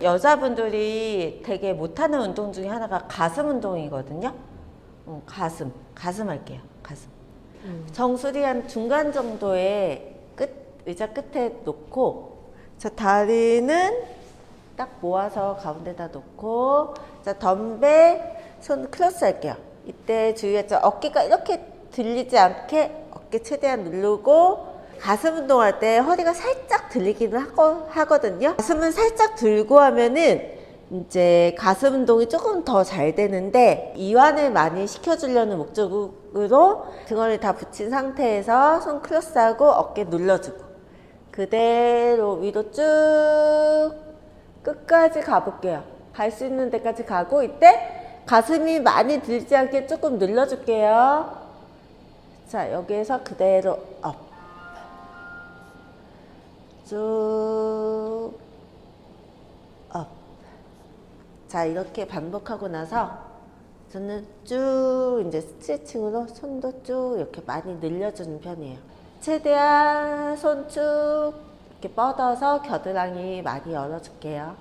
여자분들이 되게 못하는 운동 중에 하나가 가슴 운동이거든요. 어, 가슴, 가슴 할게요. 가슴. 정수리 한 중간 정도의 끝 의자 끝에 놓고 자 다리는 딱 모아서 가운데다 놓고 자 덤벨 손 크로스 할게요. 이때 주의하죠. 어깨가 이렇게 들리지 않게 어깨 최대한 누르고 가슴 운동할 때 허리가 살짝 들리기는 하거, 하거든요. 가슴은 살짝 들고 하면은 이제 가슴 운동이 조금 더 잘 되는데 이완을 많이 시켜주려는 목적으로 등허리 다 붙인 상태에서 손 크로스하고 어깨 눌러주고 그대로 위로 쭉 끝까지 가볼게요. 갈 수 있는 데까지 가고 이때 가슴이 많이 들지 않게 조금 눌러줄게요. 자 여기에서 그대로 업. 쭉 업. 자 이렇게 반복하고 나서 저는 쭉 이제 스트레칭으로 손도 쭉 이렇게 많이 늘려주는 편이에요. 최대한 손 쭉 이렇게 뻗어서 겨드랑이 많이 열어줄게요.